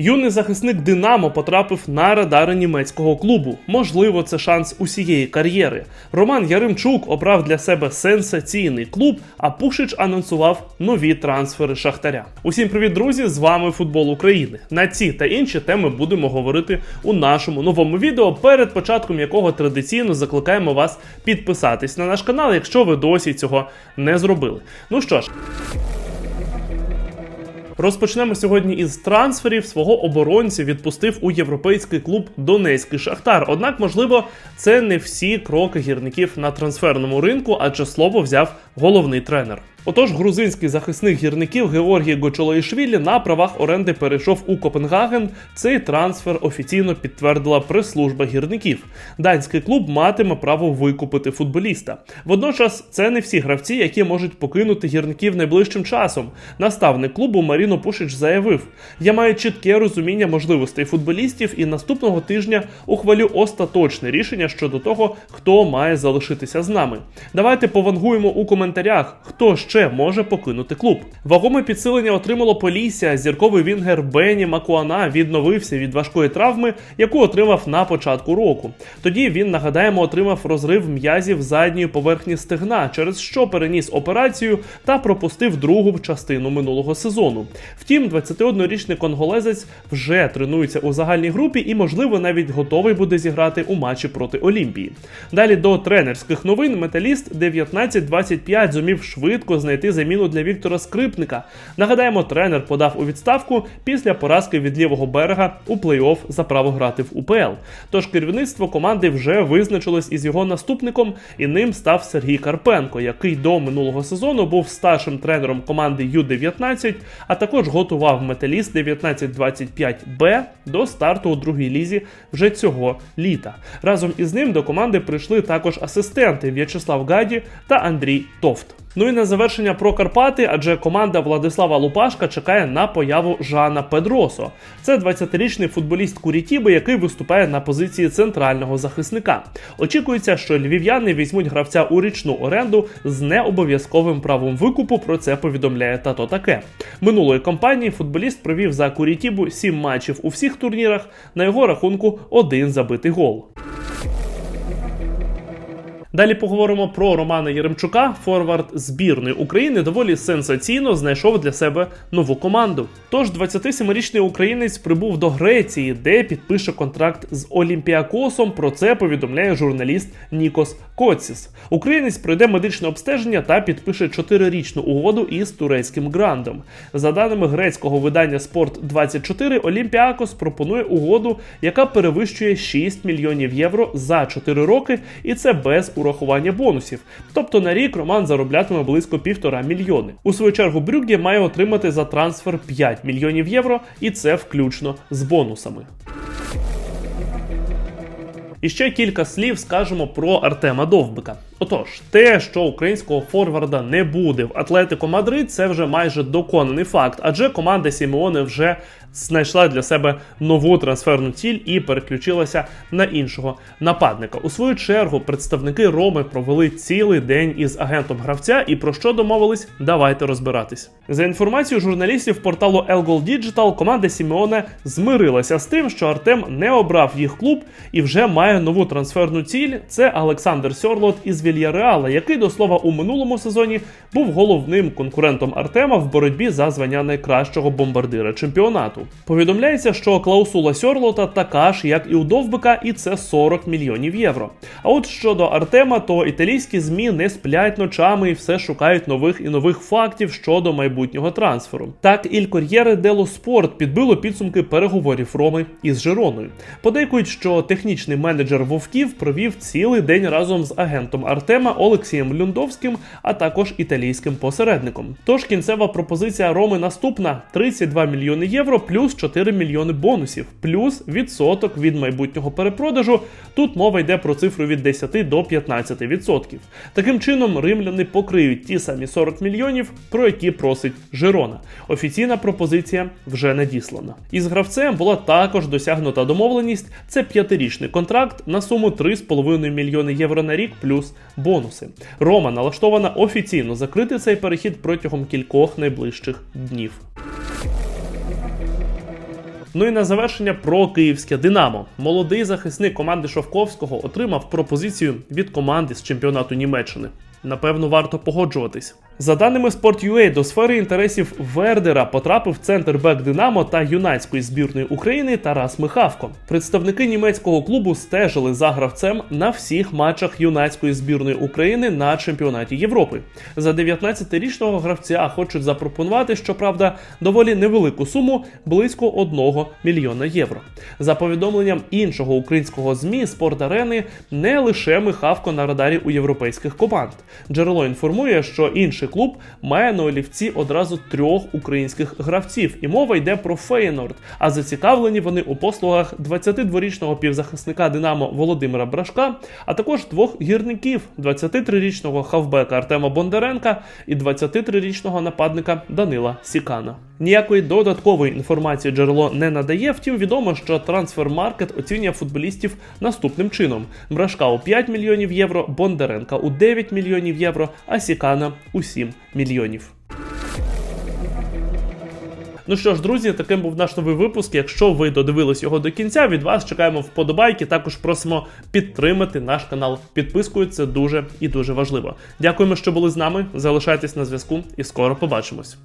Юний захисник Динамо потрапив на радари німецького клубу. Можливо, це шанс усієї кар'єри. Роман Яремчук обрав для себе сенсаційний клуб, а Пушич анонсував нові трансфери Шахтаря. Усім привіт, друзі! З вами Футбол України. На ці та інші теми будемо говорити у нашому новому відео, перед початком якого традиційно закликаємо вас підписатись на наш канал, якщо ви досі цього не зробили. Ну що ж. Розпочнемо сьогодні із трансферів. Свого оборонця відпустив у європейський клуб Донецький Шахтар. Однак, можливо, це не всі кроки гірників на трансферному ринку, адже слово взяв головний тренер. Отож, грузинський захисник гірників Георгій Гочолоїшвілі на правах оренди перейшов у Копенгаген. Цей трансфер офіційно підтвердила прес-служба гірників. Данський клуб матиме право викупити футболіста. Водночас, це не всі гравці, які можуть покинути гірників найближчим часом. Наставник клубу Маріно Пушич заявив: Я маю чітке розуміння можливостей футболістів і наступного тижня ухвалю остаточне рішення щодо того, хто має залишитися з нами. Давайте повангуємо у коментарях, хто ще може покинути клуб. Вагоме підсилення отримало Полісся. Зірковий вінгер Бені Макуана відновився від важкої травми, яку отримав на початку року. Тоді він, нагадаємо, отримав розрив м'язів задньої поверхні стегна, через що переніс операцію та пропустив другу частину минулого сезону. Втім, 21-річний конголезець вже тренується у загальній групі і, можливо, навіть готовий буде зіграти у матчі проти Олімпії. Далі до тренерських новин металіст 19-25 зумів швидко знайти заміну для Віктора Скрипника. Нагадаємо, тренер подав у відставку після поразки від лівого берега у плей-офф за право грати в УПЛ. Тож керівництво команди вже визначилось із його наступником, і ним став Сергій Карпенко, який до минулого сезону був старшим тренером команди Ю-19, а також готував металіст 1925Б до старту у другій лізі вже цього літа. Разом із ним до команди прийшли також асистенти В'ячеслав Гаді та Андрій Товт. Ну і на завершення про Карпати, адже команда Владислава Лупашка чекає на появу Жана Педросо. Це 20-річний футболіст Курітіби, який виступає на позиції центрального захисника. Очікується, що львів'яни візьмуть гравця у річну оренду з необов'язковим правом викупу. Про це повідомляє тато таке. Минулої кампанії футболіст провів за Курітібу 7 матчів у всіх турнірах. На його рахунку один забитий гол. Далі поговоримо про Романа Єремчука. Форвард збірної України доволі сенсаційно знайшов для себе нову команду. Тож 27-річний українець прибув до Греції, де підпише контракт з Олімпіакосом. Про це повідомляє журналіст Нікос Коціс. Українець пройде медичне обстеження та підпише 4-річну угоду із турецьким грандом. За даними грецького видання Спорт 24 Олімпіакос пропонує угоду, яка перевищує 6 мільйонів євро за 4 роки, і це без урахування бонусів. Тобто на рік Роман зароблятиме близько півтора мільйони. У свою чергу Брюгге має отримати за трансфер 5 мільйонів євро, і це включно з бонусами. І ще кілька слів скажемо про Артема Довбика. Отож, те, що українського форварда не буде в Атлетико Мадрид, це вже майже доконаний факт, адже команда Сімеоне вже знайшла для себе нову трансферну ціль і переключилася на іншого нападника. У свою чергу представники Роми провели цілий день із агентом гравця. І про що домовились? Давайте розбиратись. За інформацією журналістів порталу Elgol Digital, команда Сімеоне змирилася з тим, що Артем не обрав їх клуб і вже має нову трансферну ціль. Це Олександр Сьорлот із Вільяреала, який до слова у минулому сезоні був головним конкурентом Артема в боротьбі за звання найкращого бомбардира чемпіонату. Повідомляється, що клаусула Сьорлота така ж, як і у Довбика, і це 40 мільйонів євро. А от щодо Артема, то італійські змі не сплять ночами і все шукають нових і нових фактів щодо майбутнього трансферу. Так, Іль Кор'єре Дело Спорт підбило підсумки переговорів Роми із Жироною. Подейкують, що технічний менеджер Вовків провів цілий день разом з агентом Артема Олексієм Люндовським, а також італійським посередником. Тож кінцева пропозиція Роми наступна: 32 мільйони євро плюс 4 мільйони бонусів, плюс відсоток від майбутнього перепродажу. Тут мова йде про цифру від 10 до 15%. Таким чином, римляни покриють ті самі 40 мільйонів, про які просить Жирона. Офіційна пропозиція вже надіслана. Із гравцем була також досягнута домовленість. Це п'ятирічний контракт на суму 3,5 мільйони євро на рік плюс бонуси. Рома налаштована офіційно закрити цей перехід протягом кількох найближчих днів. Ну і на завершення про київське Динамо. Молодий захисник команди Шовковського отримав пропозицію від команди з чемпіонату Німеччини. Напевно, варто погоджуватись. За даними Sport.ua, до сфери інтересів Вердера потрапив центр бек Динамо та юнацької збірної України Тарас Михавко. Представники німецького клубу стежили за гравцем на всіх матчах юнацької збірної України на чемпіонаті Європи. За 19-річного гравця хочуть запропонувати, щоправда, доволі невелику суму близько 1 мільйона євро. За повідомленням іншого українського змі «Спорт-арени», не лише Михавко на радарі у європейських команд. Джерело інформує, що інший клуб має на олівці одразу трьох українських гравців, і мова йде про Фейнорд. А зацікавлені вони у послугах 22-річного півзахисника Динамо Володимира Брашка, а також двох гірників: 23-річного хавбека Артема Бондаренка і 23-річного нападника Данила Сікана. Ніякої додаткової інформації джерело не надає. Втім, відомо, що трансфермаркет оцінює футболістів наступним чином: Брашка у 5 мільйонів євро, Бондаренка у 9 мільйонів євро, а Сікана у 7 мільйонів. Ну що ж, друзі, таким був наш новий випуск. Якщо ви додивились його до кінця, від вас чекаємо вподобайки. Також просимо підтримати наш канал підпискою. Це дуже і дуже важливо. Дякуємо, що були з нами. Залишайтесь на зв'язку і скоро побачимось.